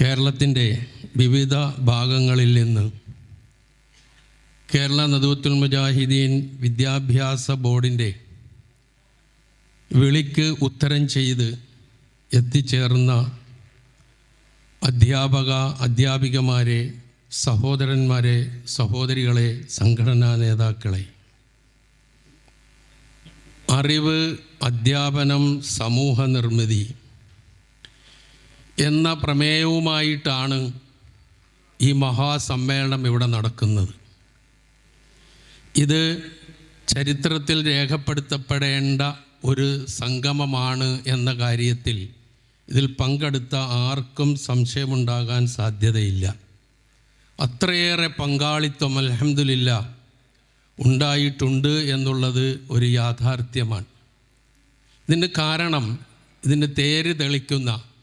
കേരളത്തിന്റെ വിവിധ ഭാഗങ്ങളിൽ നിന്ന് കേരള നദുവത്തുൽ മുജാഹിദീൻ വിദ്യാഭ്യാസ ബോർഡിന്റെ വിളിക്ക് ഉത്തരം ചെയ്ത് എത്തിച്ചേർന്ന അധ്യാപക അധ്യാപികമാരെ സഹോദരന്മാരെ സഹോദരികളെ സംഘടനാ നേതാക്കളെ. അറിവ് അധ്യാപനം സമൂഹ നിർമ്മിതി എന്ന പ്രമേയവുമായിട്ടാണ് ഈ മഹാസമ്മേളനം ഇവിടെ നടക്കുന്നത്. ഇത് ചരിത്രത്തിൽ രേഖപ്പെടുത്തപ്പെടേണ്ട ഒരു സംഗമമാണ് എന്ന കാര്യത്തിൽ ഇതിൽ പങ്കെടുത്ത ആർക്കും സംശയമുണ്ടാകാൻ സാധ്യതയില്ല. അത്രയേറെ പങ്കാളിത്തം അലഹമില്ല ഉണ്ടായിട്ടുണ്ട് എന്നുള്ളത് ഒരു യാഥാർത്ഥ്യമാണ്. ഇതിന് കാരണം ഇതിന് തേര് തെളിക്കുന്ന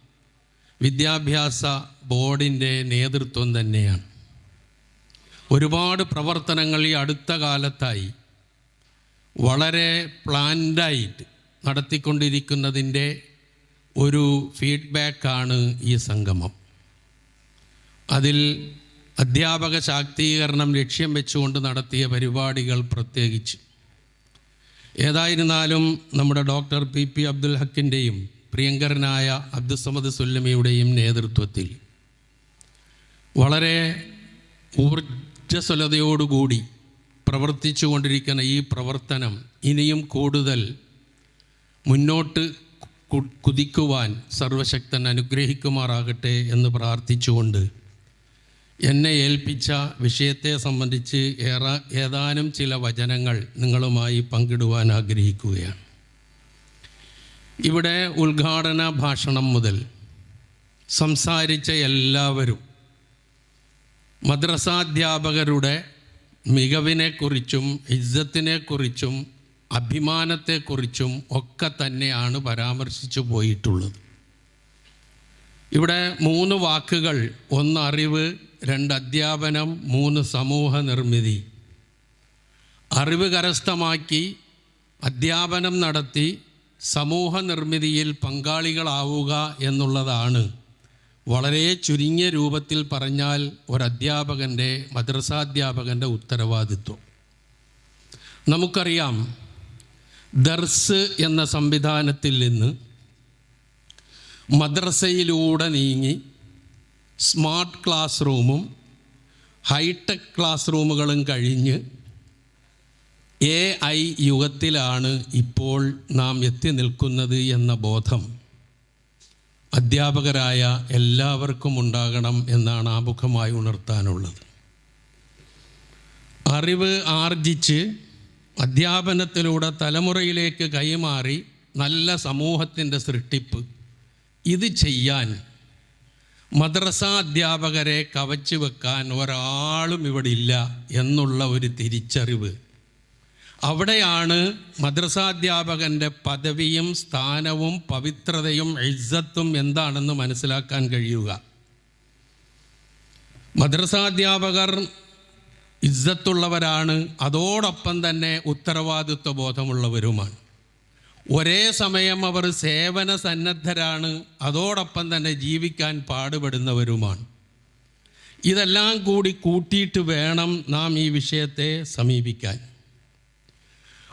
വിദ്യാഭ്യാസ ബോർഡിന്റെ നേതൃത്വം തന്നെയാണ്. ഒരുപാട് പ്രവർത്തനങ്ങൾ ഈ അടുത്ത കാലത്തായി വളരെ പ്ലാൻഡായിട്ട് നടത്തിക്കൊണ്ടിരിക്കുന്നതിന്റെ ഒരു ഫീഡ്ബാക്കാണ് ഈ സംഗമം. അതിൽ അധ്യാപക ശാക്തീകരണം ലക്ഷ്യം വെച്ചുകൊണ്ട് നടത്തിയ പരിപാടികൾ പ്രത്യേകിച്ച്. ഏതായിരുന്നാലും നമ്മുടെ ഡോക്ടർ പി പി അബ്ദുൽ ഹക്കിന്റെയും പ്രിയങ്കരനായ അബ്ദുസമദ് സുല്ലമിയുടെയും നേതൃത്വത്തിൽ വളരെ ഊർജസ്വലതയോടുകൂടി പ്രവർത്തിച്ചു കൊണ്ടിരിക്കുന്ന ഈ പ്രവർത്തനം ഇനിയും കൂടുതൽ മുന്നോട്ട് കുതിക്കുവാൻ സർവശക്തൻ അനുഗ്രഹിക്കുമാറാകട്ടെ എന്ന് പ്രാർത്ഥിച്ചുകൊണ്ട് എന്നെ ഏൽപ്പിച്ച വിഷയത്തെ സംബന്ധിച്ച് ഏറെ ഏതാനും ചില വചനങ്ങൾ നിങ്ങളുമായി പങ്കിടുവാൻ ആഗ്രഹിക്കുകയാണ്. ഇവിടെ ഉദ്ഘാടന ഭാഷണം മുതൽ സംസാരിച്ച എല്ലാവരും മദ്രസാധ്യാപകരുടെ മികവിനെക്കുറിച്ചും ഇജ്ജത്തിനെക്കുറിച്ചും അഭിമാനത്തെക്കുറിച്ചും ഒക്കെ തന്നെയാണ് പരാമർശിച്ചു പോയിട്ടുള്ളത്. ഇവിടെ മൂന്ന് വാക്കുകൾ ഒന്ന് അറിവ് രണ്ട് അധ്യാപനം മൂന്ന് സമൂഹ നിർമ്മിതി. അറിവ് കരസ്ഥമാക്കി അധ്യാപനം നടത്തി സമൂഹ നിർമ്മിതിയിൽ പങ്കാളികളാവുക എന്നുള്ളതാണ്. വളരെ ചുരുങ്ങിയ രൂപത്തിൽ പറഞ്ഞാൽ ഒരധ്യാപകന്റെ മദ്രസാധ്യാപകന്റെ ഉത്തരവാദിത്വം. നമുക്കറിയാം ദർസ് എന്ന സംവിധാനത്തിൽ നിന്ന് മദ്രസയിലൂടെ നീങ്ങി സ്മാർട്ട് ക്ലാസ് റൂമും ഹൈടെക് ക്ലാസ് റൂമുകളും കഴിഞ്ഞ് എ ഐ യുഗത്തിലാണ് ഇപ്പോൾ നാം എത്തി നിൽക്കുന്നത് എന്ന ബോധം. അധ്യാപകരായ എല്ലാവർക്കും ഉണ്ടാകണം എന്നാണ് ആമുഖമായി ഉണർത്താനുള്ളത്. അറിവ് ആർജിച്ച് അധ്യാപനത്തിലൂടെ തലമുറയിലേക്ക് കൈമാറി നല്ല സമൂഹത്തിന്റെ സൃഷ്ടിപ്പ്. ഇത് ചെയ്യാൻ മദ്രസ അധ്യാപകരെ കവച്ചു വെക്കാൻ ഒരാളും ഇവിടെ ഇല്ല എന്നുള്ള ഒരു തിരിച്ചറിവ് അവിടെയാണ് മദ്രസാധ്യാപകന്റെ പദവിയും സ്ഥാനവും പവിത്രതയും ഇജ്ജത്തും എന്താണെന്ന് മനസ്സിലാക്കാൻ കഴിയുക. മദ്രസാധ്യാപകർ ഇജ്ജത്തുള്ളവരാണ് അതോടൊപ്പം തന്നെ ഉത്തരവാദിത്വ ബോധമുള്ളവരുമാണ് ഒരേ സമയം അവർ സേവന സന്നദ്ധരാണ് അതോടൊപ്പം തന്നെ ജീവിക്കാൻ പാടുപെടുന്നവരുമാണ്. ഇതെല്ലാം കൂടി കൂട്ടിയിട്ട് വേണം നാം ഈ വിഷയത്തെ സമീപിക്കാൻ.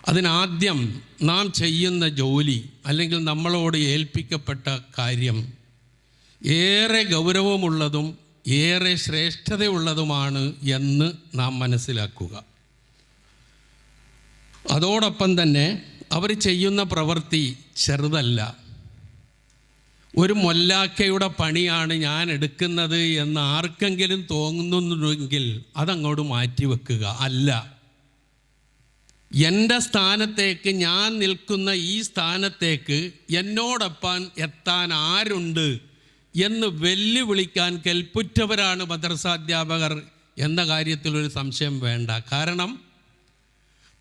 അതിനാദ്യം നാം ചെയ്യുന്ന ജോലി അല്ലെങ്കിൽ നമ്മളോട് ഏൽപ്പിക്കപ്പെട്ട കാര്യം ഏറെ ഗൗരവമുള്ളതും ഏറെ ശ്രേഷ്ഠതയുള്ളതുമാണ് എന്ന് നാം മനസ്സിലാക്കുക. അതോടൊപ്പം തന്നെ അവർ ചെയ്യുന്ന പ്രവൃത്തി ചെറുതല്ല. ഒരു മൊല്ലാക്കയുടെ പണിയാണ് ഞാൻ എടുക്കുന്നത് എന്ന് ആർക്കെങ്കിലും തോന്നുന്നുണ്ടെങ്കിൽ അതങ്ങോട്ട് മാറ്റിവെക്കുക. അല്ല. എന്റെ സ്ഥാനത്തേക്ക് ഞാൻ നിൽക്കുന്ന ഈ സ്ഥാനത്തേക്ക് എന്നോടൊപ്പം എത്താൻ ആരുണ്ട് എന്ന് വെല്ലുവിളിക്കാൻ കെൽപ്പുറ്റവരാണ് മദ്രസാധ്യാപകർ എന്ന കാര്യത്തിൽ ഒരു സംശയം വേണ്ട. കാരണം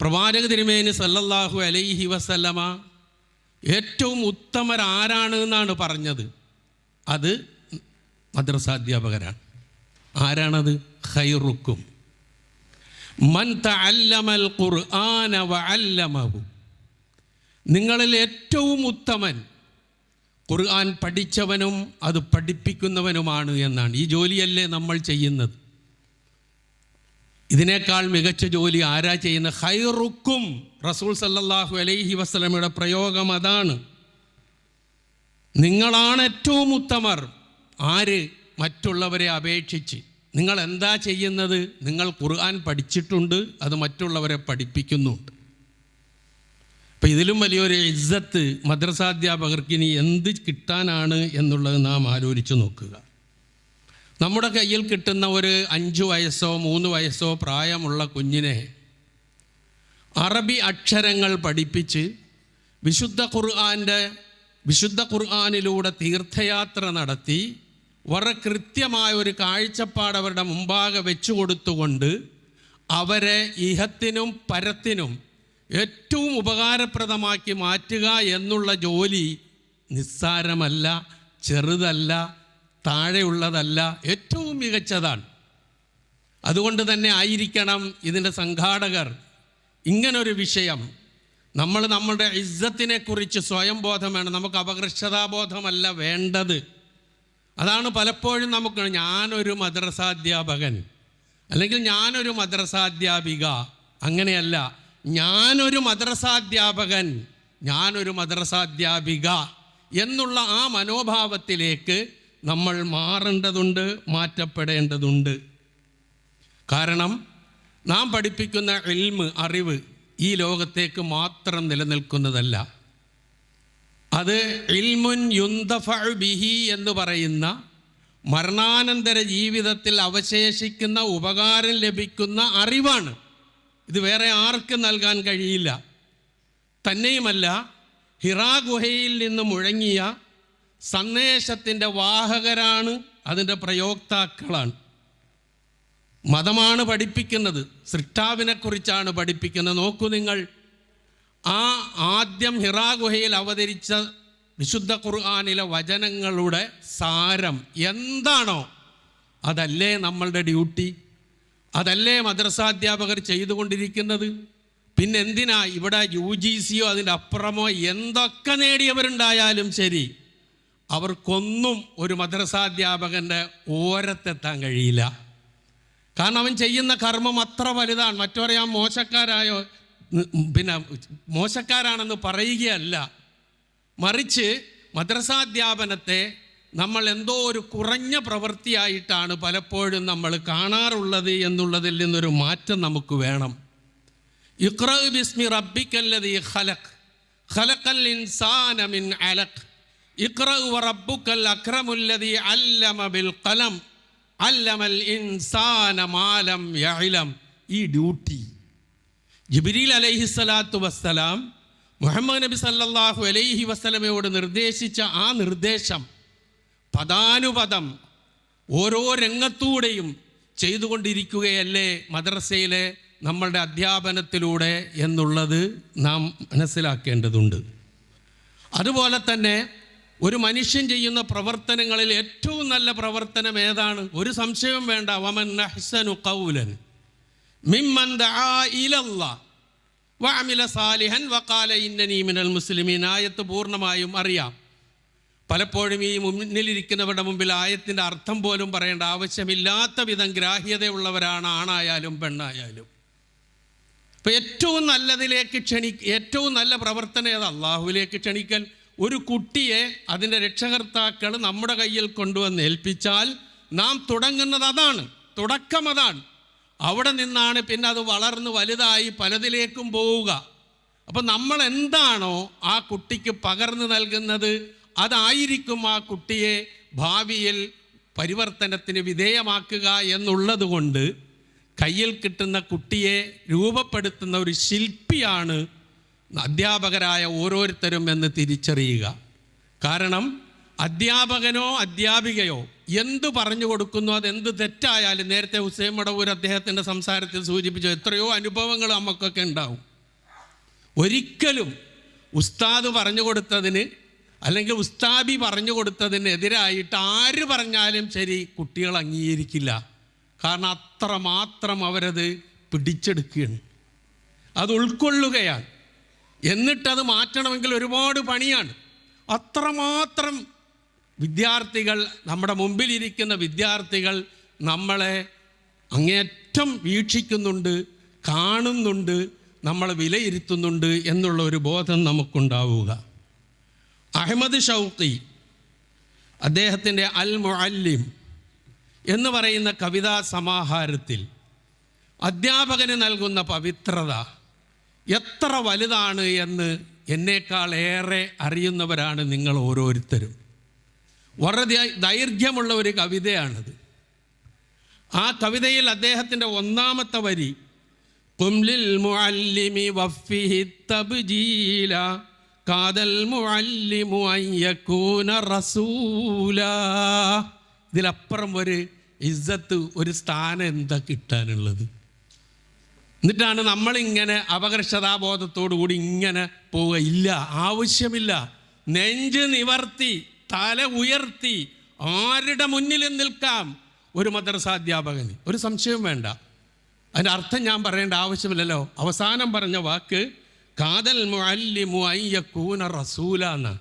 പ്രവാചക തിരുമേനി സല്ലല്ലാഹു അലൈഹി വസല്ലമ ഏറ്റവും ഉത്തമരാരാണ് എന്നാണ് പറഞ്ഞത്. അത് മദ്രസാധ്യാപകരാണ് ആരാണത്? ഖൈറുക്കും. നിങ്ങളിൽ ഏറ്റവും ഉത്തമൻ ഖുർആൻ പഠിച്ചവനും അത് പഠിപ്പിക്കുന്നവനുമാണ് എന്നാണ്. ഈ ജോലിയല്ലേ നമ്മൾ ചെയ്യുന്നത്. ഇതിനേക്കാൾ മികച്ച ജോലി ആരാ ചെയ്യുന്ന ഹൈറുക്കും റസൂൽ സല്ലാഹു അലൈഹി വസ്ലമയുടെ പ്രയോഗം അതാണ്. നിങ്ങളാണ് ഏറ്റവും ഉത്തമർ. ആര്? മറ്റുള്ളവരെ അപേക്ഷിച്ച്. നിങ്ങൾ എന്താ ചെയ്യുന്നത്? നിങ്ങൾ ഖുർആൻ പഠിച്ചിട്ടുണ്ട് അത് മറ്റുള്ളവരെ പഠിപ്പിക്കുന്നുണ്ട്. അപ്പം ഇതിലും വലിയൊരു ഇജ്ജത്ത് മദ്രസാധ്യാപകർക്ക് ഇനി എന്ത് കിട്ടാനാണ് എന്നുള്ളത് നാം ആലോചിച്ച് നോക്കുക. നമ്മുടെ കയ്യിൽ കിട്ടുന്ന ഒരു അഞ്ച് വയസ്സോ മൂന്ന് വയസ്സോ പ്രായമുള്ള കുഞ്ഞിനെ അറബി അക്ഷരങ്ങൾ പഠിപ്പിച്ച് വിശുദ്ധ ഖുർആാന്റെ വിശുദ്ധ ഖുർആാനിലൂടെ തീർത്ഥയാത്ര നടത്തി വളരെ കൃത്യമായ ഒരു കാഴ്ചപ്പാട് അവരുടെ മുമ്പാകെ വെച്ചു കൊടുത്തുകൊണ്ട് അവരെ ഇഹത്തിനും പരത്തിനും ഏറ്റവും ഉപകാരപ്രദമാക്കി മാറ്റുക എന്നുള്ള ജോലി നിസ്സാരമല്ല ചെറുതല്ല താഴെയുള്ളതല്ല ഏറ്റവും മികച്ചതാണ്. അതുകൊണ്ട് തന്നെ ആയിരിക്കണം ഇതിന്റെ സംഘാടകർ ഇങ്ങനൊരു വിഷയം. നമ്മൾ നമ്മുടെ ഇസ്സത്തിനെക്കുറിച്ച് കുറിച്ച് സ്വയം ബോധം വേണം നമുക്ക് അപകർഷതാബോധമല്ല വേണ്ടത്. അതാണ് പലപ്പോഴും നമുക്ക് ഞാനൊരു മദ്രസാധ്യാപകൻ അല്ലെങ്കിൽ ഞാനൊരു മദ്രസാധ്യാപിക. അങ്ങനെയല്ല. ഞാനൊരു മദ്രസാധ്യാപകൻ ഞാനൊരു മദ്രസാധ്യാപിക എന്നുള്ള ആ മനോഭാവത്തിലേക്ക് നമ്മൾ മാറേണ്ടതുണ്ട് മാറ്റപ്പെടേണ്ടതുണ്ട്. കാരണം നാം പഠിപ്പിക്കുന്ന എൽമ് അറിവ് ഈ ലോകത്തേക്ക് മാത്രം നിലനിൽക്കുന്നതല്ല. അത് ഇൽമുൻ യുന്തഫഴു ബിഹി എന്ന് പറയുന്ന മരണാനന്തര ജീവിതത്തിൽ അവശേഷിക്കുന്ന ഉപകാരം ലഭിക്കുന്ന അറിവാണ്. ഇത് വേറെ ആർക്കും നൽകാൻ കഴിയില്ല. തന്നെയുമല്ല ഹിറാ ഗുഹയിൽ നിന്ന് മുഴങ്ങിയ സന്ദേശത്തിന്റെ വാഹകരാണ് അതിന്റെ പ്രയോക്താക്കളാണ്. മതമാണ് പഠിപ്പിക്കുന്നത്. സൃഷ്ടാവിനെക്കുറിച്ചാണ് പഠിപ്പിക്കുന്നത്. നോക്കൂ നിങ്ങൾ. ആ ആദ്യം ഹിറാ ഗുഹയിൽ അവതരിച്ച വിശുദ്ധ ഖുർആാനിലെ വചനങ്ങളുടെ സാരം എന്താണോ അതല്ലേ നമ്മളുടെ ഡ്യൂട്ടി? അതല്ലേ മദ്രസാധ്യാപകർ ചെയ്തുകൊണ്ടിരിക്കുന്നത്? പിന്നെ എന്തിനാ ഇവിടെ യു ജി സിയോ അതിന്റെ അപ്പുറമോ എന്തൊക്കെ നേടിയവരുണ്ടായാലും ശരി അവർക്കൊന്നും ഒരു മദ്രസാധ്യാപകന്റെ ഓരത്തെത്താൻ കഴിയില്ല. കാരണം അവൻ ചെയ്യുന്ന കർമ്മം അത്ര വലുതാണ്. മറ്റൊരാൻ മോശക്കാരായോ ന്- പിന്നെ മോശക്കാരാണെന്ന് പറയുകയല്ല. മറിച്ച് മദ്രസാധ്യാപനത്തെ നമ്മൾ എന്തോ ഒരു കുറഞ്ഞ പ്രവൃത്തിയായിട്ടാണ് പലപ്പോഴും നമ്മൾ കാണാറുള്ളത് എന്നുള്ളതിൽ നിന്നൊരു മാറ്റം നമുക്ക് വേണം. ഇഖ്റ ബിസ്മി റബ്ബിക്കല്ലദീ ഖലഖ്. ഖലഖൽ ഇൻസാന മിൻ അലഖ്. ഇഖ്റ റബ്ബുക്കൽ അക്രമുല്ലതി അല്ലമ ബിൽ ഖലം. അല്ലമൽ ഇൻസാന മാലം യഅലം ഈ ഡ്യൂട്ടി ജിബ്രീൽ അലൈഹിസ്സലാത്തു വസ്സലാം മുഹമ്മദ് നബി സല്ലാഹു അലൈഹി വസ്സലമയോട് നിർദ്ദേശിച്ച ആ നിർദ്ദേശം പദാനുപദം ഓരോ രംഗത്തൂടെയും ചെയ്തുകൊണ്ടിരിക്കുകയല്ലേ മദ്രസയിലെ നമ്മളുടെ അധ്യാപനത്തിലൂടെ എന്നുള്ളത് നാം മനസ്സിലാക്കേണ്ടതുണ്ട്. അതുപോലെ തന്നെ ഒരു മനുഷ്യൻ ചെയ്യുന്ന പ്രവർത്തനങ്ങളിൽ ഏറ്റവും നല്ല പ്രവർത്തനം ഏതാണ്? ഒരു സംശയവും വേണ്ട. വമൻ നഹ്സനു ഖൗലൻ. മിമ്മൻ വഅമില സാലിഹൻ വഖാല ഇന്നനി മിനൽ മുസ്ലിമീൻ. ആയത്ത് പൂർണമായും അറിയാം. പലപ്പോഴും ഈ മുന്നിലിരിക്കുന്നവരുടെ മുമ്പിൽ ആയത്തിന്റെ അർത്ഥം പോലും പറയേണ്ട ആവശ്യമില്ലാത്ത വിധം ഗ്രാഹ്യതയുള്ളവരാണ് ആണായാലും പെണ്ണായാലും. ഇപ്പം ഏറ്റവും നല്ലതിലേക്ക് ക്ഷണി ഏറ്റവും നല്ല പ്രവർത്തനം ഏത്? അള്ളാഹുവിലേക്ക് ക്ഷണിക്കൽ. ഒരു കുട്ടിയെ അതിന്റെ രക്ഷകർത്താക്കൾ നമ്മുടെ കയ്യിൽ കൊണ്ടുവന്ന് ഏൽപ്പിച്ചാൽ നാം തുടങ്ങുന്നത് അതാണ്. തുടക്കം അതാണ്. അവിടെ നിന്നാണ് പിന്നെ അത് വളർന്ന് വലുതായി പലതിലേക്കും പോവുക. അപ്പം നമ്മൾ എന്താണോ ആ കുട്ടിക്ക് പകർന്നു നൽകുന്നത് അതായിരിക്കും ആ കുട്ടിയെ ഭാവിയിൽ പരിവർത്തനത്തിന് വിധേയമാക്കുക എന്നുള്ളത് കൊണ്ട് കയ്യിൽ കിട്ടുന്ന കുട്ടിയെ രൂപപ്പെടുത്തുന്ന ഒരു ശില്പിയാണ് അധ്യാപകരായ ഓരോരുത്തരും എന്ന് തിരിച്ചറിയുക. കാരണം അധ്യാപകനോ അധ്യാപികയോ എന്ത് പറഞ്ഞു കൊടുക്കുന്നു അതെന്ത് തെറ്റായാലും നേരത്തെ ഹുസൈൻ മടവൂർ അദ്ദേഹത്തിന്റെ സംസാരത്തിൽ സൂചിപ്പിച്ചു എത്രയോ അനുഭവങ്ങൾ നമുക്കൊക്കെ ഉണ്ടാവും. ഒരിക്കലും ഉസ്താദ് പറഞ്ഞു കൊടുത്തതിന് അല്ലെങ്കിൽ ഉസ്താബി പറഞ്ഞു കൊടുത്തതിന് എതിരായിട്ട് ആര് പറഞ്ഞാലും ശരി കുട്ടികൾ അംഗീകരിക്കില്ല. കാരണം അത്ര മാത്രം അവരത് പിടിച്ചെടുക്കുകയാണ്. അത് ഉൾക്കൊള്ളുകയാണ്. എന്നിട്ടത് മാറ്റണമെങ്കിൽ ഒരുപാട് പണിയാണ്. അത്രമാത്രം വിദ്യാർത്ഥികൾ നമ്മുടെ മുമ്പിലിരിക്കുന്ന വിദ്യാർത്ഥികൾ നമ്മളെ അങ്ങേറ്റം വീക്ഷിക്കുന്നുണ്ട് കാണുന്നുണ്ട് നമ്മളെ വിലയിരുത്തുന്നുണ്ട് എന്നുള്ള ഒരു ബോധം നമുക്കുണ്ടാവുക. അഹമ്മദ് ഷൗക്കി അദ്ദേഹത്തിന്റെ അൽ മുഅല്ലിം എന്ന് പറയുന്ന കവിതാ സമാഹാരത്തിൽ അധ്യാപകന് നൽകുന്ന പവിത്രത എത്ര വലുതാണ് എന്ന് എന്നേക്കാൾ ഏറെ അറിയുന്നവരാണ് നിങ്ങൾ ഓരോരുത്തരും. വളരെ ദൈർഘ്യമുള്ള ഒരു കവിതയാണത്. ആ കവിതയിൽ അദ്ദേഹത്തിന്റെ ഒന്നാമത്തെ വരി കുംലിൽ മുഅല്ലിമി വഫിഹി തബ്ജീല കാതൽ മുഅല്ലിമു അൻ റസൂല. ഇതിലപ്പുറം ഒരു ഇസ്സത്ത് ഒരു സ്ഥാനം എന്താ കിട്ടാനുള്ളത്? എന്നിട്ടാണ് നമ്മളിങ്ങനെ അപകർഷതാബോധത്തോടു കൂടി ഇങ്ങനെ പോവുക. ഇല്ല ആവശ്യമില്ല. നെഞ്ച് നിവർത്തി തല ഉയർത്തി ആരുടെ മുന്നിലും നിൽക്കാം? ഒരു മദ്രസാധ്യാപകന് ഒരു സംശയവും വേണ്ട. അതിന്റെ അർത്ഥം ഞാൻ പറയേണ്ട ആവശ്യമില്ലല്ലോ. അവസാനം പറഞ്ഞ വാക്ക് കാതൽ മുഅല്ലിമു അയ്യക്കൂന റസൂല എന്ന്.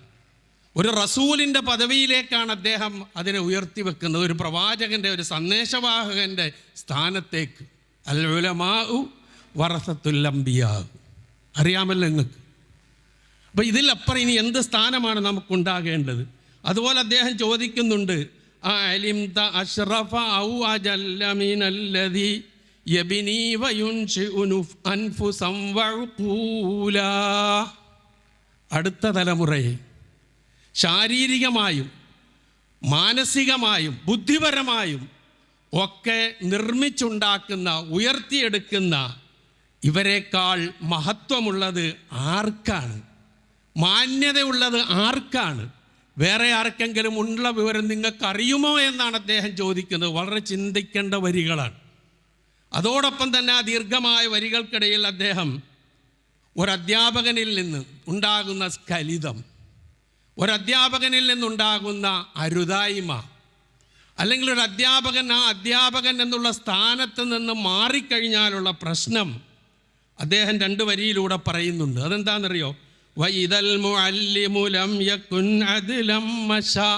ഒരു റസൂലിന്റെ പദവിയിലേക്കാണ് അദ്ദേഹം അതിനെ ഉയർത്തി വെക്കുന്നത്. ഒരു പ്രവാചകന്റെ ഒരു സന്ദേശവാഹകന്റെ സ്ഥാനത്തേക്ക്. അൽ ഉലമാഉ അറിയാമല്ലോ നിങ്ങൾക്ക് അപ്പം ഇതിലപ്പുറം ഇനി എന്ത് സ്ഥാനമാണ് നമുക്കുണ്ടാകേണ്ടത്? അതുപോലെ അദ്ദേഹം ചോദിക്കുന്നുണ്ട് അടുത്ത തലമുറയെ ശാരീരികമായും മാനസികമായും ബുദ്ധിപരമായും ഒക്കെ നിർമ്മിച്ചുണ്ടാക്കുന്ന ഉയർത്തിയെടുക്കുന്ന ഇവരെക്കാൾ മഹത്വമുള്ളത് ആർക്കാണ്? മാന്യതയുള്ളത് ആർക്കാണ്? വേറെ ആർക്കെങ്കിലും ഉള്ള വിവരം നിങ്ങൾക്ക് അറിയുമോ എന്നാണ് അദ്ദേഹം ചോദിക്കുന്നത്. വളരെ ചിന്തിക്കേണ്ട വരികളാണ്. അതോടൊപ്പം തന്നെ ആ ദീർഘമായ വരികൾക്കിടയിൽ അദ്ദേഹം ഒരധ്യാപകനിൽ നിന്ന് ഉണ്ടാകുന്ന സ്ഖലിതം ഒരധ്യാപകനിൽ നിന്നുണ്ടാകുന്ന അരുതായ്മ അല്ലെങ്കിൽ ഒരു അധ്യാപകൻ ആ അധ്യാപകൻ എന്നുള്ള സ്ഥാനത്ത് നിന്ന് മാറിക്കഴിഞ്ഞാലുള്ള പ്രശ്നം അദ്ദേഹം രണ്ട് വരിയിലൂടെ പറയുന്നുണ്ട്. അതെന്താണെന്നറിയോ? വൈതൽ മുഅല്ലിമു ലം യകുൻ അദ്ലം മശാ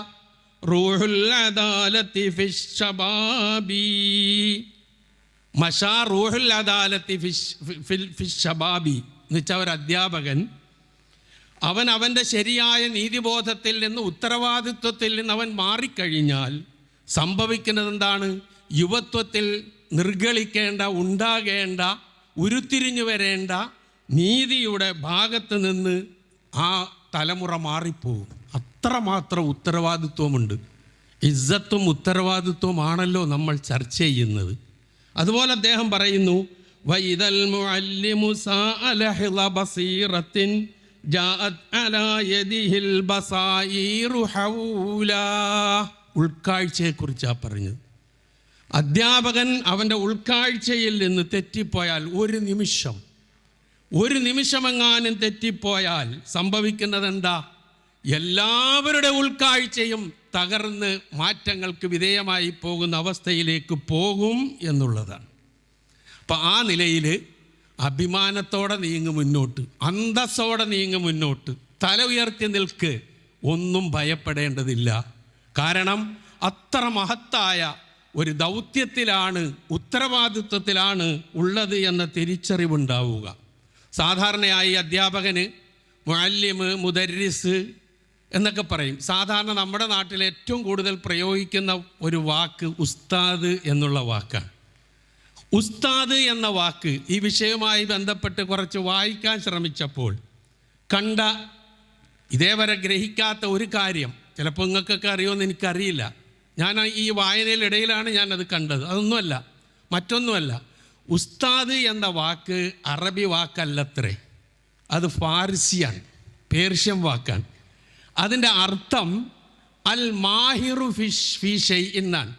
റൂഹുൽ അദാലത്തി ഫിശ്ശബാബി മഷാ റൂഹുൽ അദാലത്തി ഫിഷ് ഫിൽ- ഫിശ്ശബാബി എന്ന് വെച്ചാൽ ഒരു അധ്യാപകൻ. അവൻ അവന്റെ ശരിയായ നീതിബോധത്തിൽ നിന്ന് ഉത്തരവാദിത്വത്തിൽ നിന്ന് അവൻ മാറിക്കഴിഞ്ഞാൽ സംഭവിക്കുന്നത് എന്താണ്? യുവത്വത്തിൽ നിർഗളിക്കേണ്ട ഉണ്ടാകേണ്ട ഉരുത്തിരിഞ്ഞു വരേണ്ട നീതിയുടെ ഭാഗത്ത് നിന്ന് ആ തലമുറ മാറിപ്പോവും. അത്രമാത്രം ഉത്തരവാദിത്വമുണ്ട്. ഇസ്സത്തും ഉത്തരവാദിത്വമാണല്ലോ നമ്മൾ ചർച്ച ചെയ്യുന്നത്. അതുപോലെ അദ്ദേഹം പറയുന്നു വൈദൽ ഉൾക്കാഴ്ചയെക്കുറിച്ചാണ് പറഞ്ഞത്. അധ്യാപകൻ അവന്റെ ഉൾക്കാഴ്ചയിൽ നിന്ന് തെറ്റിപ്പോയാൽ ഒരു നിമിഷം ഒരു നിമിഷമെങ്ങാനും തെറ്റിപ്പോയാൽ സംഭവിക്കുന്നത് എന്താ എല്ലാവരുടെ ഉൾക്കാഴ്ചയും തകർന്ന് മാറ്റങ്ങൾക്ക് വിധേയമായി പോകുന്ന അവസ്ഥയിലേക്ക് പോകും എന്നുള്ളതാണ്. അപ്പം ആ നിലയിൽ അഭിമാനത്തോടെ നീങ്ങ് മുന്നോട്ട് അന്തസ്സോടെ നീങ്ങ് മുന്നോട്ട് തല ഉയർത്തി നിൽക്ക് ഒന്നും ഭയപ്പെടേണ്ടതില്ല. കാരണം അത്ര മഹത്തായ ഒരു ദൗത്യത്തിലാണ് ഉത്തരവാദിത്വത്തിലാണ് ഉള്ളത് എന്ന തിരിച്ചറിവുണ്ടാവുക. സാധാരണയായി അധ്യാപകന് മുഅല്ലിമ് മുദരിസ് എന്നൊക്കെ പറയും. സാധാരണ നമ്മുടെ നാട്ടിൽ ഏറ്റവും കൂടുതൽ പ്രയോഗിക്കുന്ന ഒരു വാക്ക് ഉസ്താദ് എന്നുള്ള വാക്കാണ്. ഉസ്താദ് എന്ന വാക്ക് ഈ വിഷയവുമായി ബന്ധപ്പെട്ട് കുറച്ച് വായിക്കാൻ ശ്രമിച്ചപ്പോൾ കണ്ട ഇതേവരെ ഗ്രഹിക്കാത്ത ഒരു കാര്യം. ചിലപ്പോൾ നിങ്ങൾക്കൊക്കെ അറിയുമെന്ന് എനിക്കറിയില്ല. ഞാൻ ഈ വായനയിലിടയിലാണ് ഞാനത് കണ്ടത്. അതൊന്നുമല്ല. മറ്റൊന്നുമല്ല. ഉസ്താദ് എന്ന വാക്ക് അറബി വാക്കല്ലത്രേ. അത് ഫാർസിയാണ് പേർഷ്യൻ വാക്കാണ്. അതിന്റെ അർത്ഥം അൽ മാഹിറു ഫിഷ് ഫിഷൈ എന്നാണ്.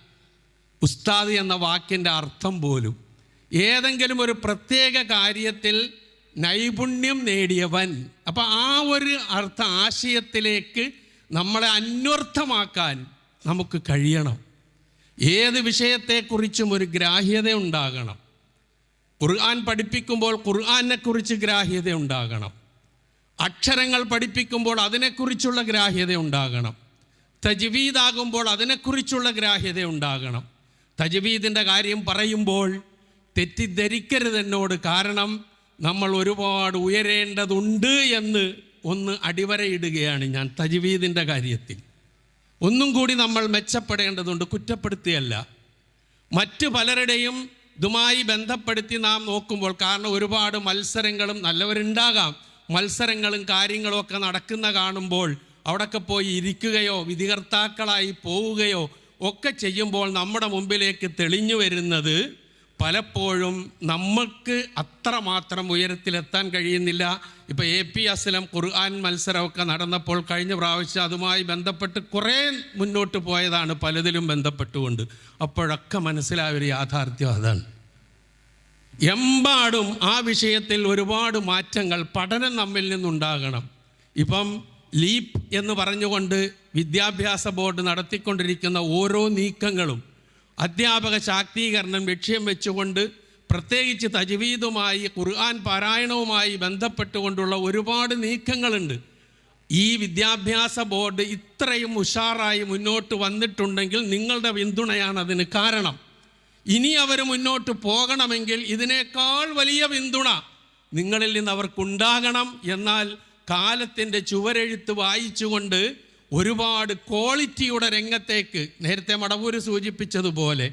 ഉസ്താദ് എന്ന വാക്കിന്റെ അർത്ഥം പോലും ഏതെങ്കിലും ഒരു പ്രത്യേക കാര്യത്തിൽ നൈപുണ്യം നേടിയവൻ. അപ്പം ആ ഒരു അർത്ഥ ആശയത്തിലേക്ക് നമ്മളെ അന്വർത്ഥമാക്കാൻ നമുക്ക് കഴിയണം. ഏത് വിഷയത്തെക്കുറിച്ചും ഒരു ഗ്രാഹ്യത ഉണ്ടാകണം. ഖുർആൻ പഠിപ്പിക്കുമ്പോൾ ഖുർആനെക്കുറിച്ച് ഗ്രാഹ്യത ഉണ്ടാകണം. അക്ഷരങ്ങൾ പഠിപ്പിക്കുമ്പോൾ അതിനെക്കുറിച്ചുള്ള ഗ്രാഹ്യത ഉണ്ടാകണം. തജ്വീദാകുമ്പോൾ അതിനെക്കുറിച്ചുള്ള ഗ്രാഹ്യത ഉണ്ടാകണം. തജ്വീദിന്റെ കാര്യം പറയുമ്പോൾ തെറ്റിദ്ധരിക്കരുത് എന്നോട് കാരണം നമ്മൾ ഒരുപാട് ഉയരേണ്ടതുണ്ട് എന്ന് ഒന്ന് അടിവരയിടുകയാണ് ഞാൻ തജ്വീദിന്റെ കാര്യത്തിൽ. ഒന്നും കൂടി നമ്മൾ മെച്ചപ്പെടേണ്ടതുണ്ട് കുറ്റപ്പെടുത്തിയല്ല. മറ്റു പലരുടെയും ഇതുമായി ബന്ധപ്പെടുത്തി നാം നോക്കുമ്പോൾ കാരണം ഒരുപാട് മത്സരങ്ങളും നല്ലവരുണ്ടാകാം. മത്സരങ്ങളും കാര്യങ്ങളും ഒക്കെ നടക്കുന്ന കാണുമ്പോൾ അവിടൊക്കെ പോയി ഇരിക്കുകയോ വിധികർത്താക്കളായി പോവുകയോ ഒക്കെ ചെയ്യുമ്പോൾ നമ്മുടെ മുമ്പിലേക്ക് തെളിഞ്ഞു വരുന്നത് പലപ്പോഴും നമ്മൾക്ക് അത്രമാത്രം ഉയരത്തിലെത്താൻ കഴിയുന്നില്ല. ഇപ്പോൾ എ പി അസ്ലം ഖുർആൻ മത്സരമൊക്കെ നടന്നപ്പോൾ കഴിഞ്ഞ പ്രാവശ്യം അതുമായി ബന്ധപ്പെട്ട് കുറേ മുന്നോട്ട് പോയതാണ് പലതിലും ബന്ധപ്പെട്ടുകൊണ്ട്. അപ്പോഴൊക്കെ മനസ്സിലായ ഒരു യാഥാർത്ഥ്യം അതാണ്. എമ്പാടും ആ വിഷയത്തിൽ ഒരുപാട് മാറ്റങ്ങൾ പഠനം നമ്മിൽ നിന്നുണ്ടാകണം. ഇപ്പം ലീപ് എന്ന് പറഞ്ഞുകൊണ്ട് വിദ്യാഭ്യാസ ബോർഡ് നടത്തിക്കൊണ്ടിരിക്കുന്ന ഓരോ നീക്കങ്ങളും അധ്യാപക ശാക്തീകരണം ലക്ഷ്യം വെച്ചുകൊണ്ട് പ്രത്യേകിച്ച് തജ്വീദുമായി ഖുർആൻ പാരായണവുമായി ബന്ധപ്പെട്ടുകൊണ്ടുള്ള ഒരുപാട് നീക്കങ്ങളുണ്ട്. ഈ വിദ്യാഭ്യാസ ബോർഡ് ഇത്രയും ഉഷാറായി മുന്നോട്ട് വന്നിട്ടുണ്ടെങ്കിൽ നിങ്ങളുടെ പിന്തുണയാണ് അതിന് കാരണം. ഇനി അവർ മുന്നോട്ട് പോകണമെങ്കിൽ ഇതിനേക്കാൾ വലിയ പിന്തുണ നിങ്ങളിൽ നിന്ന് അവർക്കുണ്ടാകണം. എന്നാൽ കാലത്തിന്റെ ചുവരെഴുത്ത് വായിച്ചുകൊണ്ട് ഒരുപാട് ക്വാളിറ്റിയുടെ രംഗത്തേക്ക് നേരത്തെ മടവൂര് സൂചിപ്പിച്ചതുപോലെ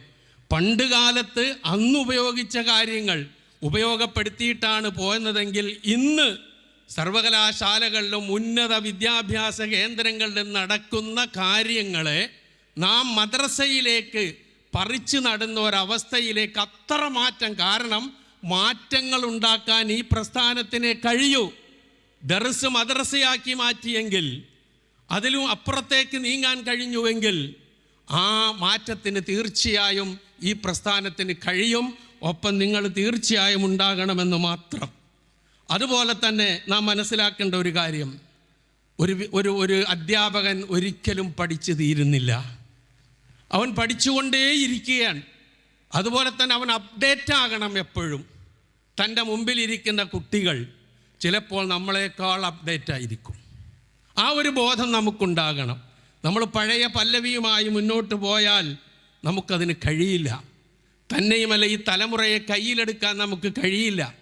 പണ്ട് കാലത്ത് ഉപയോഗിച്ച കാര്യങ്ങൾ ഉപയോഗപ്പെടുത്തിയിട്ടാണ് പോയെന്നതെങ്കിൽ ഇന്ന് സർവകലാശാലകളിലും ഉന്നത വിദ്യാഭ്യാസ കേന്ദ്രങ്ങളിലും നടക്കുന്ന കാര്യങ്ങളെ നാം മദ്രസയിലേക്ക് പറിച്ചു നടുന്ന ഒരവസ്ഥയിലേക്ക് അത്ര മാറ്റം കാരണം മാറ്റങ്ങൾ ഉണ്ടാക്കാൻ ഈ പ്രസ്ഥാനത്തിന് കഴിയൂ. ദർസ് മദ്രസയാക്കി മാറ്റിയെങ്കിൽ അതിലും അപ്പുറത്തേക്ക് നീങ്ങാൻ കഴിഞ്ഞുവെങ്കിൽ ആ മാറ്റത്തിന് തീർച്ചയായും ഈ പ്രസ്ഥാനത്തിന് കഴിയും. ഒപ്പം നിങ്ങൾ തീർച്ചയായും ഉണ്ടാകണമെന്ന് മാത്രം. അതുപോലെ തന്നെ നാം മനസ്സിലാക്കേണ്ട ഒരു കാര്യം. ഒരു ഒരു ഒരു അധ്യാപകൻ ഒരിക്കലും പഠിച്ചു തീരുന്നില്ല. അവൻ പഠിച്ചുകൊണ്ടേയിരിക്കുകയാണ്. അതുപോലെ തന്നെ അവൻ അപ്ഡേറ്റ് ആകണം എപ്പോഴും. തന്റെ മുമ്പിലിരിക്കുന്ന കുട്ടികൾ ചിലപ്പോൾ നമ്മളെക്കാൾ അപ്ഡേറ്റ് ആയിരിക്കും. ആ ഒരു ബോധം നമുക്കുണ്ടാകണം. നമ്മൾ പഴയ പല്ലവിയുമായി മുന്നോട്ട് പോയാൽ നമുക്കതിന് കഴിയില്ല. തന്നെയുമല്ല ഈ തലമുറയെ കയ്യിലെടുക്കാൻ നമുക്ക് കഴിയില്ല.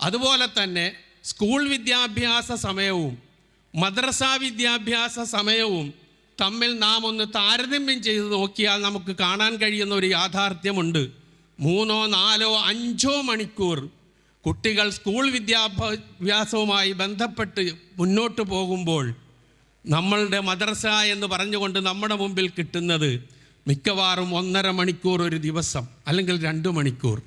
അതുപോലെ തന്നെ സ്കൂൾ വിദ്യാഭ്യാസ സമയവും മദ്രസ വിദ്യാഭ്യാസ സമയവും തമ്മിൽ നാം ഒന്ന് താരതമ്യം ചെയ്ത് നോക്കിയാൽ നമുക്ക് കാണാൻ കഴിയുന്ന ഒരു യാഥാർത്ഥ്യമുണ്ട്. മൂന്നോ നാലോ അഞ്ചോ മണിക്കൂർ കുട്ടികൾ സ്കൂൾ വിദ്യാഭ്യാസവുമായി ബന്ധപ്പെട്ട് മുന്നോട്ട് പോകുമ്പോൾ നമ്മളുടെ മദ്രസ എന്ന് പറഞ്ഞുകൊണ്ട് നമ്മുടെ മുമ്പിൽ കിട്ടുന്നത് മിക്കവാറും ഒന്നര മണിക്കൂർ ഒരു ദിവസം അല്ലെങ്കിൽ രണ്ട് മണിക്കൂർ.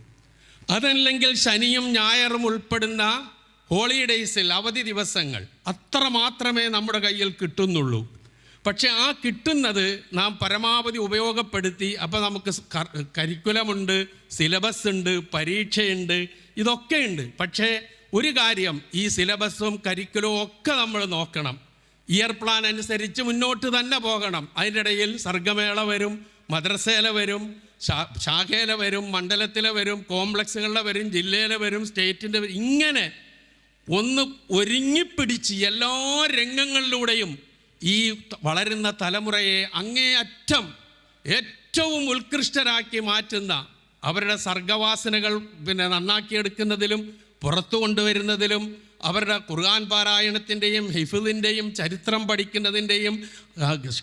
അതല്ലെങ്കിൽ ശനിയും ഞായറും ഉൾപ്പെടുന്ന ഹോളിഡേയ്സിൽ അവധി ദിവസങ്ങൾ. അത്ര മാത്രമേ നമ്മുടെ കയ്യിൽ കിട്ടുന്നുള്ളൂ. പക്ഷെ ആ കിട്ടുന്നത് നാം പരമാവധി ഉപയോഗപ്പെടുത്തി അപ്പോൾ നമുക്ക് കരിക്കുലമുണ്ട് സിലബസ് ഉണ്ട് പരീക്ഷയുണ്ട് ഇതൊക്കെ ഉണ്ട് പക്ഷേ ഒരു കാര്യം ഈ സിലബസും കരിക്കുലവും ഒക്കെ നമ്മൾ നോക്കണം. ഇയർ പ്ലാൻ അനുസരിച്ച് മുന്നോട്ട് തന്നെ പോകണം. അതിന്റെ ഇടയിൽ സർഗമേള വരും മദ്രസേല വരും ശാഖയിലെ വരും മണ്ഡലത്തിലെ വരും കോംപ്ലക്സുകളിലെ വരും ജില്ലയിലെ വരും സ്റ്റേറ്റിന്റെ വരും. ഇങ്ങനെ ഒന്ന് ഒരുങ്ങിപ്പിടിച്ച് എല്ലാ രംഗങ്ങളിലൂടെയും ഈ വളരുന്ന തലമുറയെ അങ്ങേയറ്റം ഏറ്റവും ഉത്കൃഷ്ടരാക്കി മാറ്റുന്ന അവരുടെ സർഗവാസനകൾ പിന്നെ നന്നാക്കിയെടുക്കുന്നതിലും പുറത്തു കൊണ്ടുവരുന്നതിലും അവരുടെ ഖുർആൻ പാരായണത്തിന്റെയും ഹിഫിലിന്റെയും ചരിത്രം പഠിക്കുന്നതിന്റെയും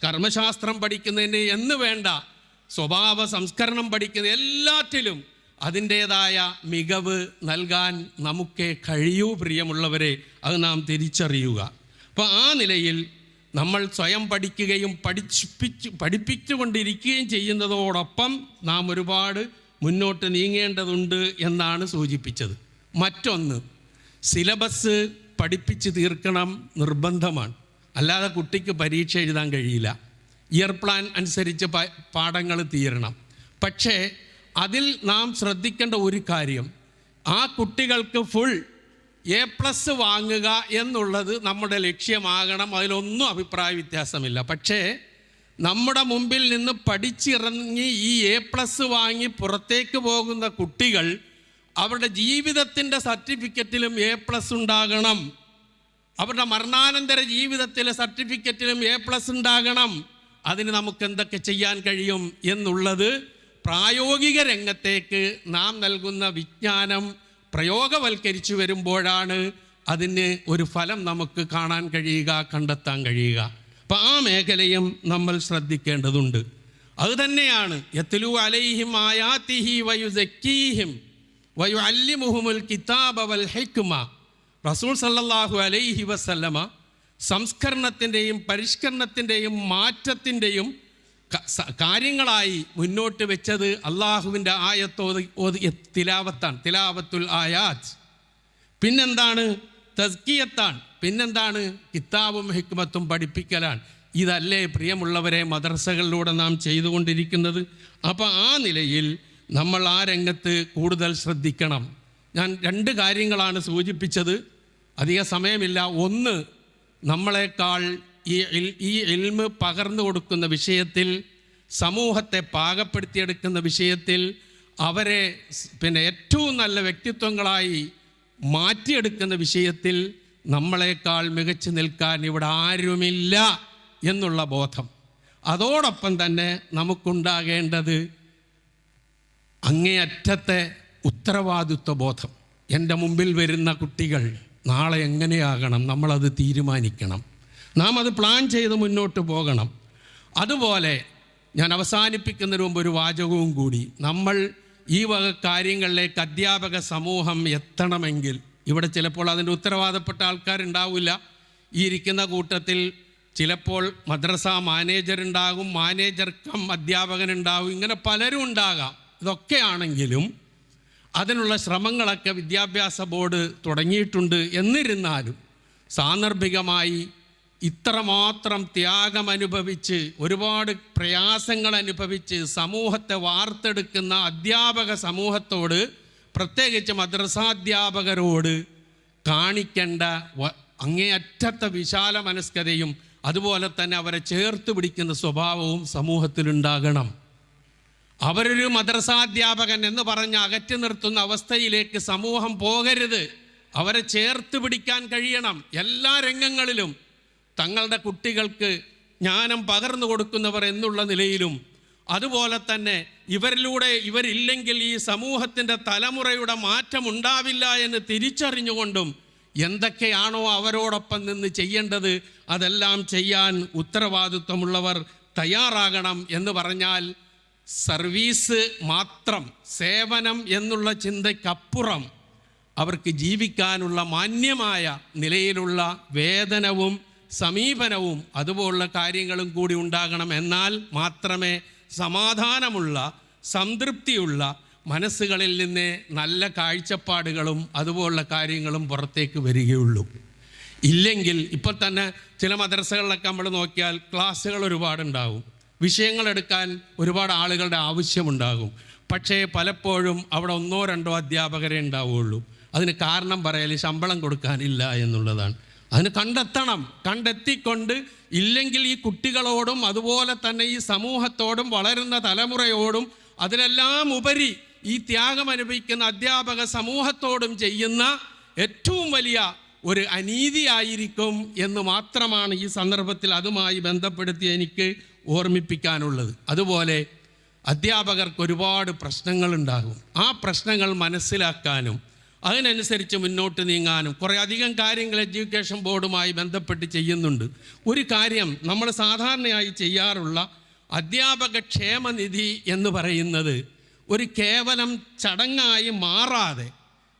കർമ്മശാസ്ത്രം പഠിക്കുന്നതിന്റെയും എന്ന് വേണ്ട സ്വഭാവ സംസ്കരണം പഠിക്കുന്ന എല്ലാറ്റിലും അതിന്റേതായ മികവ് നൽകാൻ നമുക്കേ കഴിയൂ പ്രിയമുള്ളവരെ. അത് നാം തിരിച്ചറിയുക. അപ്പോൾ ആ നിലയിൽ നമ്മൾ സ്വയം പഠിക്കുകയും പഠിപ്പിച്ച് പഠിപ്പിച്ചുകൊണ്ടിരിക്കുകയും ചെയ്യുന്നതോടൊപ്പം നാം ഒരുപാട് മുന്നോട്ട് നീങ്ങേണ്ടതുണ്ട് എന്നാണ് സൂചിപ്പിച്ചത്. മറ്റൊന്ന് സിലബസ് പഠിപ്പിച്ച് തീർക്കണം നിർബന്ധമാണ്. അല്ലാതെ കുട്ടിക്ക് പരീക്ഷ എഴുതാൻ കഴിയില്ല. ഇയർ പ്ലാൻ അനുസരിച്ച് പാഠങ്ങൾ തീരണം. പക്ഷേ അതിൽ നാം ശ്രദ്ധിക്കേണ്ട ഒരു കാര്യം. ആ കുട്ടികൾക്ക് ഫുൾ എ പ്ലസ് വാങ്ങുക എന്നുള്ളത് നമ്മുടെ ലക്ഷ്യമാകണം. അതിലൊന്നും അഭിപ്രായ വ്യത്യാസമില്ല. പക്ഷേ നമ്മുടെ മുമ്പിൽ നിന്ന് പഠിച്ചിറങ്ങി ഈ എ പ്ലസ് വാങ്ങി പുറത്തേക്ക് പോകുന്ന കുട്ടികൾ അവരുടെ ജീവിതത്തിന്റെ സർട്ടിഫിക്കറ്റിലും എ പ്ലസ് ഉണ്ടാകണം. അവരുടെ മരണാനന്തര ജീവിതത്തിലെ സർട്ടിഫിക്കറ്റിലും എ പ്ലസ് ഉണ്ടാകണം. അതിന് നമുക്ക് എന്തൊക്കെ ചെയ്യാൻ കഴിയും എന്നുള്ളത് പ്രായോഗിക രംഗത്തേക്ക് നാം നൽകുന്ന വിജ്ഞാനം പ്രയോഗവൽക്കരിച്ചു വരുമ്പോഴാണ് അതിന് ഒരു ഫലം നമുക്ക് കാണാൻ കഴിയുക കണ്ടെത്താൻ കഴിയുക. അപ്പം ആ മേഖലയും നമ്മൾ ശ്രദ്ധിക്കേണ്ടതുണ്ട്. അതുതന്നെയാണ് യത്തിലു അലൈഹിം ആയാത്തിഹി വയുസക്കീഹിം വയു അല്ലിമുഹുമുൽ കിതാബ വൽ ഹിക്മ. റസൂൽ സല്ലല്ലാഹു അലൈഹി വസല്ലമ സംസ്കരണത്തിന്റെയും പരിഷ്കരണത്തിന്റെയും മാറ്റത്തിന്റെയും കാര്യങ്ങളായി മുന്നോട്ട് വെച്ചത് അള്ളാഹുവിന്റെ ആയത്തോ തിലാവത്താണ് തിലാവത്തുൽ ആയാത്ത് പിന്നെന്താണ്? തസ്കിയത്താണ്. പിന്നെന്താണ്? കിതാബും ഹിക്മത്തും പഠിപ്പിക്കലാണ്. ഇതല്ലേ പ്രിയമുള്ളവരെ മദ്രസകളിലൂടെ നാം ചെയ്തുകൊണ്ടിരിക്കുന്നത്? അപ്പോൾ ആ നിലയിൽ നമ്മൾ ആ രംഗത്ത് കൂടുതൽ ശ്രദ്ധിക്കണം. ഞാൻ രണ്ട് കാര്യങ്ങളാണ് സൂചിപ്പിച്ചത്. അധിക സമയമില്ല. ഒന്ന് നമ്മളെക്കാൾ ഈ ഈ എൽമ് പകർന്നു കൊടുക്കുന്ന വിഷയത്തിൽ സമൂഹത്തെ പാകപ്പെടുത്തിയെടുക്കുന്ന വിഷയത്തിൽ അവരെ പിന്നെ ഏറ്റവും നല്ല വ്യക്തിത്വങ്ങളായി മാറ്റിയെടുക്കുന്ന വിഷയത്തിൽ നമ്മളെക്കാൾ മികച്ചു നിൽക്കാൻ ഇവിടെ ആരുമില്ല എന്നുള്ള ബോധം. അതോടൊപ്പം തന്നെ നമുക്കുണ്ടാകേണ്ടത് അങ്ങേയറ്റത്തെ ഉത്തരവാദിത്വ ബോധം. എന്റെ മുമ്പിൽ വരുന്ന കുട്ടികൾ നാളെ എങ്ങനെയാകണം? നമ്മളത് തീരുമാനിക്കണം. നാം അത് പ്ലാൻ ചെയ്ത് മുന്നോട്ട് പോകണം. അതുപോലെ ഞാൻ അവസാനിപ്പിക്കുന്നതിന് മുമ്പ് ഒരു വാചകവും കൂടി. നമ്മൾ ഈ വക കാര്യങ്ങളിലേക്ക് അധ്യാപക സമൂഹം എത്തണമെങ്കിൽ ഇവിടെ ചിലപ്പോൾ അതിന്റെ ഉത്തരവാദപ്പെട്ട ആൾക്കാരുണ്ടാവില്ല. ഈ ഇരിക്കുന്ന കൂട്ടത്തിൽ ചിലപ്പോൾ മദ്രസ മാനേജർ ഉണ്ടാകും മാനേജർ കം അധ്യാപകനുണ്ടാകും ഇങ്ങനെ പലരും ഉണ്ടാകാം. ഇതൊക്കെയാണെങ്കിലും അതിനുള്ള ശ്രമങ്ങളൊക്കെ വിദ്യാഭ്യാസ ബോർഡ് തുടങ്ങിയിട്ടുണ്ട് എന്നിരുന്നാലും സാന്ദർഭികമായി ഇത്രമാത്രം ത്യാഗം അനുഭവിച്ച് ഒരുപാട് പ്രയാസങ്ങൾ അനുഭവിച്ച് സമൂഹത്തെ വാർത്തെടുക്കുന്ന അധ്യാപക സമൂഹത്തോട് പ്രത്യേകിച്ച് മദ്രസാധ്യാപകരോട് കാണിക്കേണ്ട അങ്ങേയറ്റത്തെ വിശാല മനസ്കതയും അതുപോലെ തന്നെ അവരെ ചേർത്ത് പിടിക്കുന്ന സ്വഭാവവും സമൂഹത്തിലുണ്ടാകണം. അവരൊരു മദ്രസാധ്യാപകൻ എന്ന് പറഞ്ഞ് അകറ്റി നിർത്തുന്ന അവസ്ഥയിലേക്ക് സമൂഹം പോകരുത്. അവരെ ചേർത്ത് പിടിക്കാൻ കഴിയണം. എല്ലാ രംഗങ്ങളിലും തങ്ങളുടെ കുട്ടികൾക്ക് ജ്ഞാനം പകർന്നു കൊടുക്കുന്നവർ എന്നുള്ള നിലയിലും അതുപോലെ തന്നെ ഇവരിലൂടെ ഇവരില്ലെങ്കിൽ ഈ സമൂഹത്തിന്റെ തലമുറയുടെ മാറ്റം ഉണ്ടാവില്ല എന്ന് തിരിച്ചറിഞ്ഞുകൊണ്ടും എന്തൊക്കെയാണോ അവരോടൊപ്പം നിന്ന് ചെയ്യേണ്ടത് അതെല്ലാം ചെയ്യാൻ ഉത്തരവാദിത്വമുള്ളവർ തയ്യാറാകണം എന്ന് പറഞ്ഞാൽ സർവീസ് മാത്രം സേവനം എന്നുള്ള ചിന്തയ്ക്കപ്പുറം അവർക്ക് ജീവിക്കാനുള്ള മാന്യമായ നിലയിലുള്ള വേതനവും സമീപനവും അതുപോലുള്ള കാര്യങ്ങളും കൂടി ഉണ്ടാകണം എന്നാൽ മാത്രമേ സമാധാനമുള്ള സംതൃപ്തിയുള്ള മനസ്സുകളിൽ നിന്ന് നല്ല കാഴ്ചപ്പാടുകളും അതുപോലുള്ള കാര്യങ്ങളും പുറത്തേക്ക് വരികയുള്ളൂ. ഇല്ലെങ്കിൽ ഇപ്പോൾ തന്നെ ചില മദ്രസകളിലൊക്കെ നമ്മൾ നോക്കിയാൽ ക്ലാസ്സുകൾ ഒരുപാടുണ്ടാകും വിഷയങ്ങൾ എടുക്കാൻ ഒരുപാട് ആളുകളുടെ ആവശ്യമുണ്ടാകും. പക്ഷേ പലപ്പോഴും അവിടെ ഒന്നോ രണ്ടോ അധ്യാപകരെ ഉണ്ടാവുകയുള്ളൂ അതിന് കാരണം പറയൽ ശമ്പളം കൊടുക്കാനില്ല എന്നുള്ളതാണ്. അതിന് കണ്ടെത്തണം. കണ്ടെത്തിക്കൊണ്ട് ഇല്ലെങ്കിൽ ഈ കുട്ടികളോടും അതുപോലെ തന്നെ ഈ സമൂഹത്തോടും വളരുന്ന തലമുറയോടും അതിലെല്ലാം ഉപരി ഈ ത്യാഗം അനുഭവിക്കുന്ന അധ്യാപക സമൂഹത്തോടും ചെയ്യുന്ന ഏറ്റവും വലിയ ഒരു അനീതിയായിരിക്കും എന്ന് മാത്രമാണ് ഈ സന്ദർഭത്തിൽ അതുമായി ബന്ധപ്പെടുത്തി എനിക്ക് ഓർമ്മിപ്പിക്കാനുള്ളത്. അതുപോലെ അധ്യാപകർക്ക് ഒരുപാട് പ്രശ്നങ്ങളുണ്ടാകും ആ പ്രശ്നങ്ങൾ മനസ്സിലാക്കാനും അതിനനുസരിച്ച് മുന്നോട്ട് നീങ്ങാനും കുറേ അധികം കാര്യങ്ങൾ എഡ്യൂക്കേഷൻ ബോർഡുമായി ബന്ധപ്പെട്ട് ചെയ്യുന്നുണ്ട്. ഒരു കാര്യം നമ്മൾ സാധാരണയായി ചെയ്യാറുള്ള അധ്യാപക ക്ഷേമനിധി എന്ന് പറയുന്നത് ഒരു കേവലം ചടങ്ങായി മാറാതെ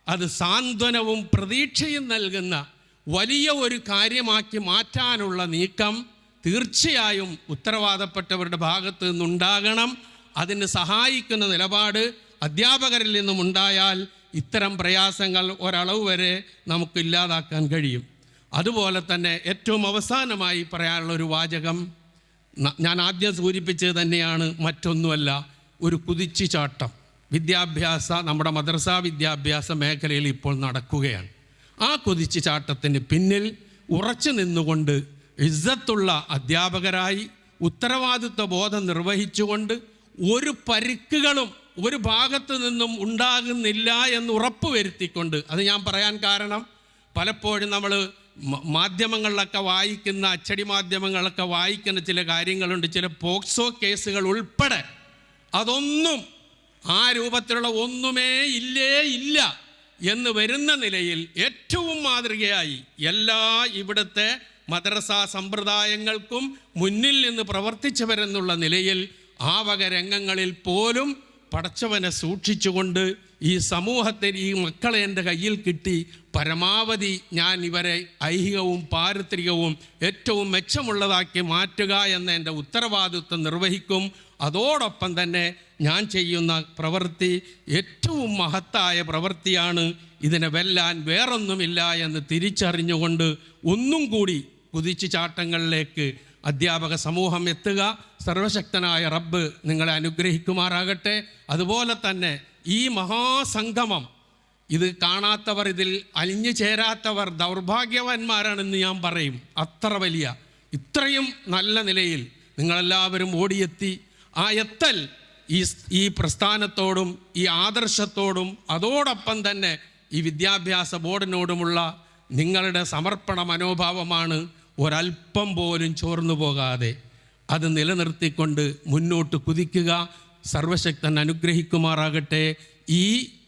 അത് സാന്ത്വനവും പ്രതീക്ഷയും നൽകുന്ന വലിയ ഒരു കാര്യമാക്കി മാറ്റാനുള്ള നീക്കം തീർച്ചയായും ഉത്തരവാദപ്പെട്ടവരുടെ ഭാഗത്ത് നിന്നുണ്ടാകണം. അതിന് സഹായിക്കുന്ന നിലപാട് അധ്യാപകരിൽ നിന്നും ഉണ്ടായാൽ ഇത്തരം പ്രയാസങ്ങൾ ഒരളവ് വരെ നമുക്ക് ഇല്ലാതാക്കാൻ കഴിയും. അതുപോലെ തന്നെ ഏറ്റവും അവസാനമായി പറയാനുള്ള ഒരു വാചകം ഞാൻ ആദ്യം സൂചിപ്പിച്ചത് തന്നെയാണ് മറ്റൊന്നുമല്ല ഒരു കുതിച്ചുചാട്ടം. വിദ്യാഭ്യാസ നമ്മുടെ മദ്രസാ വിദ്യാഭ്യാസ മേഖലയിൽ ഇപ്പോൾ നടക്കുകയാണ്. ആ കുതിച്ചുചാട്ടത്തിന് പിന്നിൽ ഉറച്ചു നിന്നുകൊണ്ട് ഇസ്സത്തുള്ള അധ്യാപകരായി ഉത്തരവാദിത്വ ബോധം നിർവഹിച്ചുകൊണ്ട് ഒരു പരിക്കുകളും ഒരു ഭാഗത്തു നിന്നും ഉണ്ടാകുന്നില്ല എന്ന് ഉറപ്പ് വരുത്തിക്കൊണ്ട് അത് ഞാൻ പറയാൻ കാരണം പലപ്പോഴും നമ്മൾ മാധ്യമങ്ങളിലൊക്കെ വായിക്കുന്ന അച്ചടി മാധ്യമങ്ങളൊക്കെ വായിക്കുന്ന ചില കാര്യങ്ങളുണ്ട് ചില പോക്സോ കേസുകൾ ഉൾപ്പെടെ. അതൊന്നും ആ രൂപത്തിലുള്ള ഒന്നുമേ ഇല്ലേ ഇല്ല എന്ന് വരുന്ന നിലയിൽ ഏറ്റവും മാതൃകയായി എല്ലാ ഇവിടുത്തെ മദ്രസ സമ്പ്രദായങ്ങൾക്കും മുന്നിൽ നിന്ന് പ്രവർത്തിച്ചവരെന്നുള്ള നിലയിൽ ആ വക രംഗങ്ങളിൽ പോലും പടച്ചവനെ സൂക്ഷിച്ചുകൊണ്ട് ഈ സമൂഹത്തിൽ ഈ മക്കളെ എന്റെ കയ്യിൽ കിട്ടി. പരമാവധി ഞാൻ ഇവരെ ഐഹികവും പാരിത്രികവും ഏറ്റവും മെച്ചമുള്ളതാക്കി മാറ്റുക എന്ന എന്റെ ഉത്തരവാദിത്വം നിർവഹിക്കും. അതോടൊപ്പം തന്നെ ഞാൻ ചെയ്യുന്ന പ്രവൃത്തി ഏറ്റവും മഹത്തായ പ്രവൃത്തിയാണ്. ഇതിനെ വെല്ലാൻ വേറൊന്നുമില്ല എന്ന് തിരിച്ചറിഞ്ഞുകൊണ്ട് ഒന്നും കൂടി കുതിച്ചു ചാട്ടങ്ങളിലേക്ക് അധ്യാപക സമൂഹം എത്തുക. സർവശക്തനായ റബ്ബ് നിങ്ങളെ അനുഗ്രഹിക്കുമാറാകട്ടെ. അതുപോലെ തന്നെ ഈ മഹാസംഗമം ഇത് കാണാത്തവർ ഇതിൽ അലിഞ്ഞു ചേരാത്തവർ ദൗർഭാഗ്യവാന്മാരാണെന്ന് ഞാൻ പറയും. അത്ര വലിയ ഇത്രയും നല്ല നിലയിൽ നിങ്ങളെല്ലാവരും ഓടിയെത്തി ആ എത്തൽ ഈ ഈ പ്രസ്ഥാനത്തോടും ഈ ആദർശത്തോടും അതോടൊപ്പം തന്നെ ഈ വിദ്യാഭ്യാസ ബോർഡിനോടുമുള്ള നിങ്ങളുടെ സമർപ്പണ മനോഭാവമാണ് ഒരല്പം പോലും ചോർന്നു പോകാതെ അത് നിലനിർത്തിക്കൊണ്ട് മുന്നോട്ട് കുതിക്കുക. സർവശക്തൻ അനുഗ്രഹിക്കുമാറാകട്ടെ. ഈ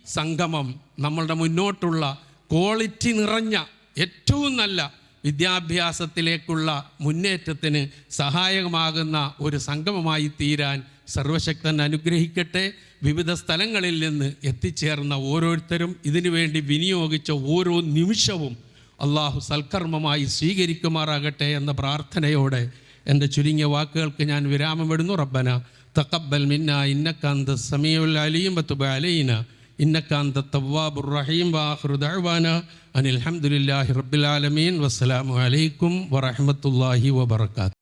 സംഗമം നമ്മളുടെ മുന്നോട്ടുള്ള ക്വാളിറ്റി നിറഞ്ഞ ഏറ്റവും നല്ല വിദ്യാഭ്യാസത്തിലേക്കുള്ള മുന്നേറ്റത്തിന് സഹായകമാകുന്ന ഒരു സംഗമമായി തീരാൻ സർവശക്തൻ അനുഗ്രഹിക്കട്ടെ. വിവിധ സ്ഥലങ്ങളിൽ നിന്ന് എത്തിച്ചേർന്ന ഓരോരുത്തരും ഇതിനുവേണ്ടി വിനിയോഗിച്ച ഓരോ നിമിഷവും അള്ളാഹു സൽക്കർമ്മമായി സ്വീകരിക്കുമാറാകട്ടെ എന്ന പ്രാർത്ഥനയോടെ എന്റെ ചുരുങ്ങിയ വാക്കുകൾക്ക് ഞാൻ വിരാമമിടുന്നു. റബ്ബന തക്കബൽ മിന്ന ഇന്നക്കന്ത് സമീഉൽ അലീം ബത്തുബ അലൈന. ഇന്നക്കാന്ത തവ്വാബുർ റഹീം വാഖിറു ദഅവാന അനിൽ ഹംദുലില്ലാഹി റബ്ബിൽ ആലമീൻ. വസ്സലാമു അലൈക്കും വറഹ്മത്തുള്ളാഹി വബറകാത്ത്